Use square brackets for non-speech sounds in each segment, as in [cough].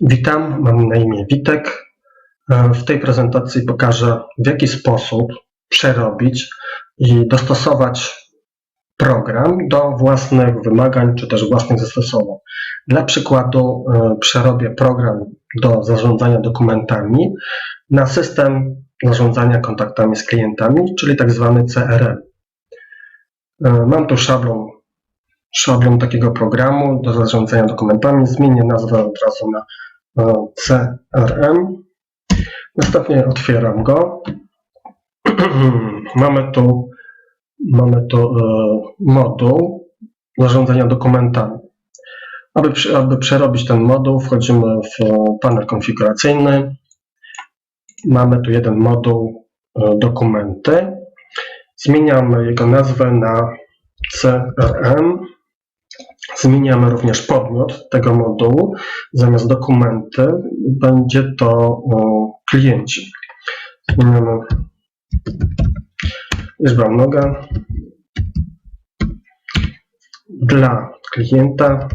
Witam, mam na imię Witek. E, W tej prezentacji pokażę, w jaki sposób przerobić i dostosować program do własnych wymagań czy też własnych zastosowań. Dla przykładu e, przerobię program do zarządzania dokumentami na system zarządzania kontaktami z klientami, czyli tak zwany CRM. E, Mam tu szablon, szablon takiego programu do zarządzania dokumentami. Zmienię nazwę od razu na CRM. Następnie otwieram go. [clears throat] mamy tu, mamy tu e, moduł zarządzania dokumentami. Aby, aby przerobić ten moduł, wchodzimy w panel konfiguracyjny. Mamy tu jeden moduł e, dokumenty. Zmieniamy jego nazwę na CRM. Zmieniamy również podmiot tego modułu. Zamiast dokumenty będzie to klienci. Zmieniamy liczbę mnoga dla klienta.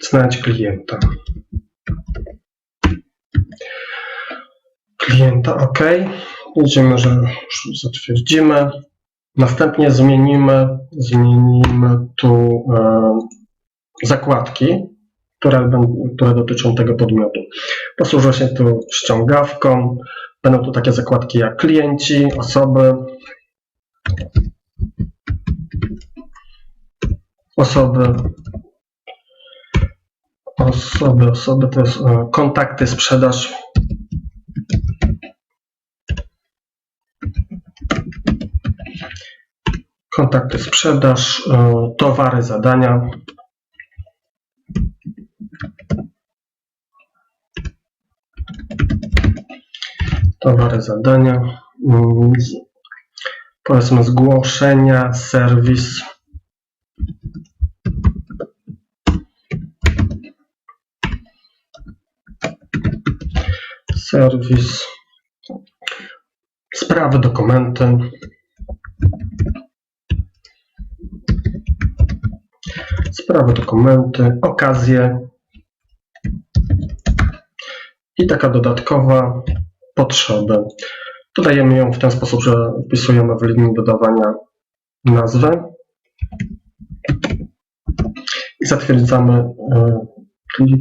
Znać klienta. Klienta OK. Widzimy, że już zatwierdzimy. Następnie zmienimy, zmienimy tu e, zakładki, które, które dotyczą tego podmiotu. Posłużę się tu ściągawką. Będą tu takie zakładki jak klienci, osoby, osoby, osoby, osoby to jest e, kontakty, sprzedaż. Kontakty, sprzedaż, e, towary, zadania. Towary, zadania. mm, Powiedzmy zgłoszenia, serwis. Serwis. Sprawy, dokumenty. Sprawy, dokumenty, okazje. I taka dodatkowa potrzeby. Dodajemy ją w ten sposób, że wpisujemy w linii dodawania nazwę i zatwierdzamy e,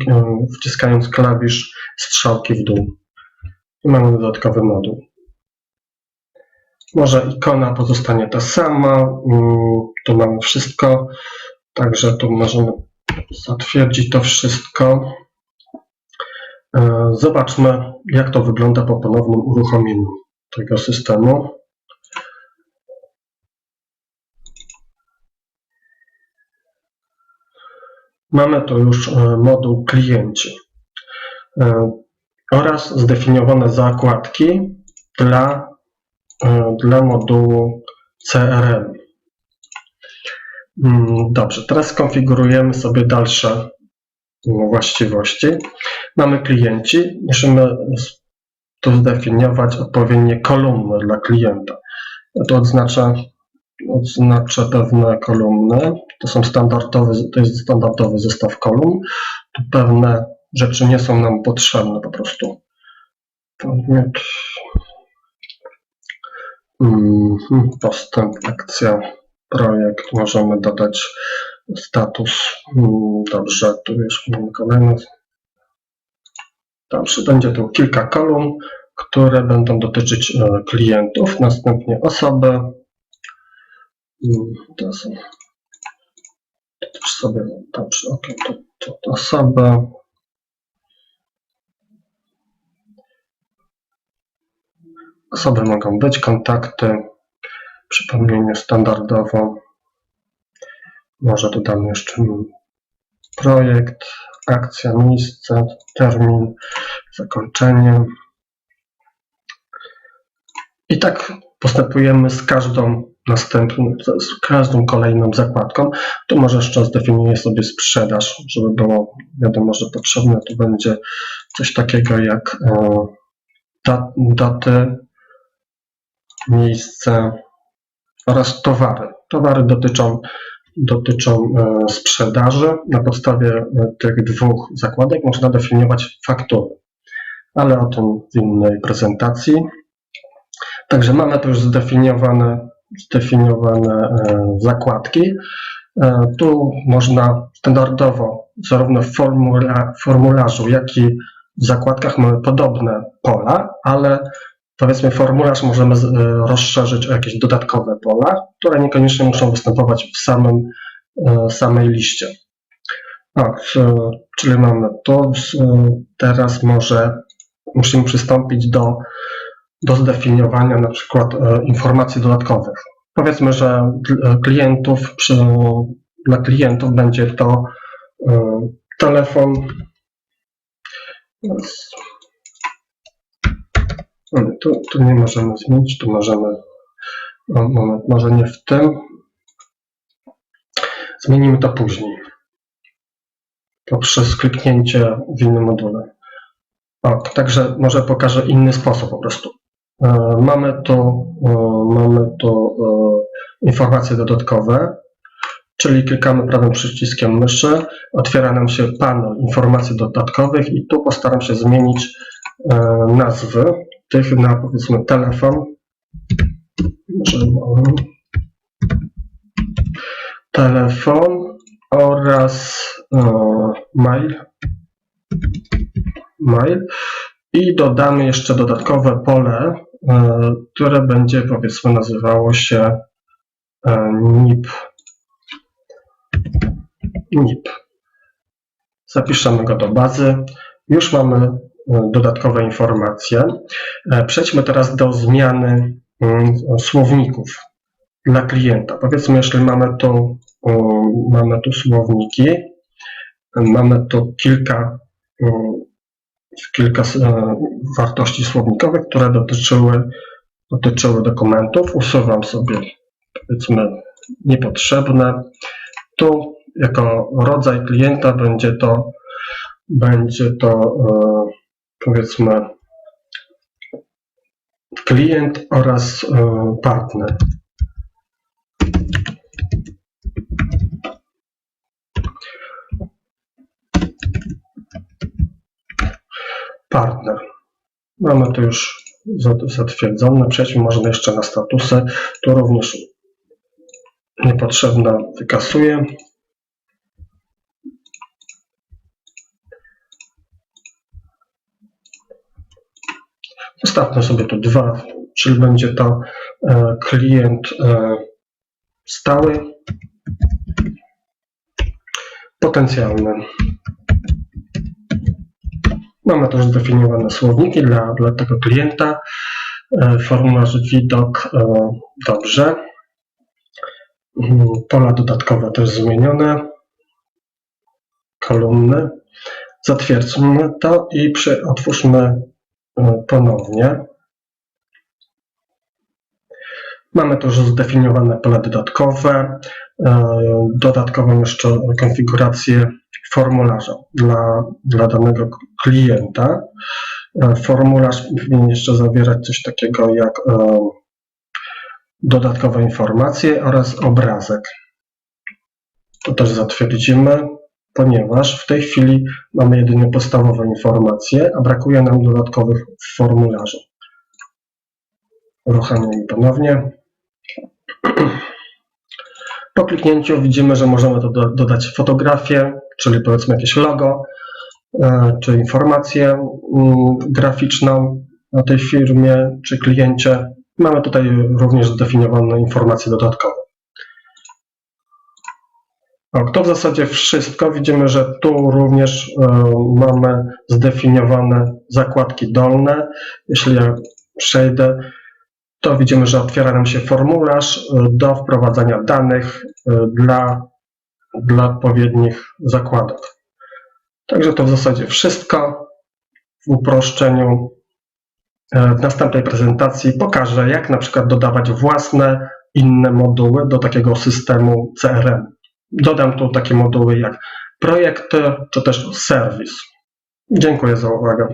e, wciskając klawisz strzałki w dół. I mamy dodatkowy moduł. Może ikona pozostanie ta sama. mm, Tu mamy wszystko, także tu możemy zatwierdzić to wszystko. E, Zobaczmy, jak to wygląda po ponownym uruchomieniu tego systemu. Mamy tu już e, moduł klienci e, oraz zdefiniowane zakładki dla, dla modułu CRM. Mm, Dobrze, teraz konfigurujemy sobie dalsze mm, właściwości. Mamy klienci, musimy tu zdefiniować odpowiednie kolumny dla klienta. Tu odznaczę, odznaczę pewne kolumny. To są standardowe, to jest standardowy zestaw kolumn. Tu pewne rzeczy nie są nam potrzebne po prostu. Mhm, Postęp, akcja, projekt. Możemy dodać status. Mm, Dobrze, tu już mamy kolejny. Dobrze, będzie tu kilka kolumn, które będą dotyczyć e, klientów, następnie osoby. Mm, To są sobie, dobrze, ok, to, to, to osoby. Osoby mogą być, kontakty, przypomnienie standardowo. Może dodamy jeszcze projekt, akcja, miejsce, termin, zakończenie. I tak postępujemy z każdą następną, z każdą kolejną zakładką. Tu może jeszcze zdefiniuję sobie sprzedaż, żeby było wiadomo, że potrzebne tu będzie coś takiego jak e, dat, daty, miejsce oraz towary. Towary dotyczą dotyczą e, sprzedaży. Na podstawie e, tych dwóch zakładek można definiować faktury, ale o tym w innej prezentacji. Także mamy tu już zdefiniowane, zdefiniowane e, zakładki. Tu można standardowo, zarówno w formula, formularzu, jak i w zakładkach mamy podobne pola, ale powiedzmy formularz możemy e, rozszerzyć o jakieś dodatkowe pola, które niekoniecznie muszą występować w samym, e, samej liście. O, e, czyli mamy to, teraz może musimy przystąpić do, do zdefiniowania na przykład informacji dodatkowych. Powiedzmy, że klientów, przy, dla klientów będzie to telefon tu, tu nie możemy zmienić, tu możemy, o, moment, może nie w tym. Zmienimy to później. Poprzez kliknięcie w innym module. O, także może pokażę inny sposób po prostu. E, mamy tu, e, mamy tu e, informacje dodatkowe, czyli klikamy prawym przyciskiem myszy, otwiera nam się panel informacji dodatkowych i tu postaram się zmienić nazwy tych na powiedzmy telefon. Telefon oraz mail. Mail. I dodamy jeszcze dodatkowe pole, e, które będzie powiedzmy nazywało się e, NIP. NIP. Zapiszemy go do bazy. Już mamy dodatkowe informacje. E, Przejdźmy teraz do zmiany mm, słowników dla klienta. Powiedzmy, jeśli mamy tu, mamy tu słowniki, mamy tu kilka, kilka e, wartości słownikowych, które dotyczyły, dotyczyły dokumentów. Usuwam sobie, powiedzmy, niepotrzebne. Tu jako rodzaj klienta będzie to, będzie to e, powiedzmy klient oraz e, partner. Partner. Mamy to już za- zatwierdzone. Przejdźmy może jeszcze na statusy. Tu również niepotrzebna wykasuję. Zostawmy sobie tu dwa, czyli będzie to e, klient e, stały, potencjalny. Mamy też zdefiniowane słowniki dla, dla tego klienta. E, Formularz widok dobrze. Mm, Pola dodatkowe też zmienione. Kolumny. Zatwierdźmy to i przy, otwórzmy ponownie. Mamy już zdefiniowane pole dodatkowe, e, dodatkową jeszcze konfigurację formularza dla, dla danego klienta. E, Formularz powinien jeszcze zawierać coś takiego jak e, dodatkowe informacje oraz obrazek. To też zatwierdzimy, ponieważ w tej chwili mamy jedynie podstawowe informacje, a brakuje nam dodatkowych w formularzu. Uruchamiam ponownie. Po kliknięciu widzimy, że możemy do, dodać fotografię, czyli powiedzmy jakieś logo, e, czy informację mm, graficzną o tej firmie, czy kliencie. Mamy tutaj również zdefiniowane informacje dodatkowe. O, to w zasadzie wszystko. Widzimy, że tu również e, mamy zdefiniowane zakładki dolne. Jeśli ja przejdę, to widzimy, że otwiera nam się formularz e, do wprowadzania danych e, dla, dla odpowiednich zakładek. Także to w zasadzie wszystko. W uproszczeniu w następnej prezentacji pokażę, jak na przykład dodawać własne inne moduły do takiego systemu CRM. Dodam tu takie moduły jak projekty czy też serwis. Dziękuję za uwagę.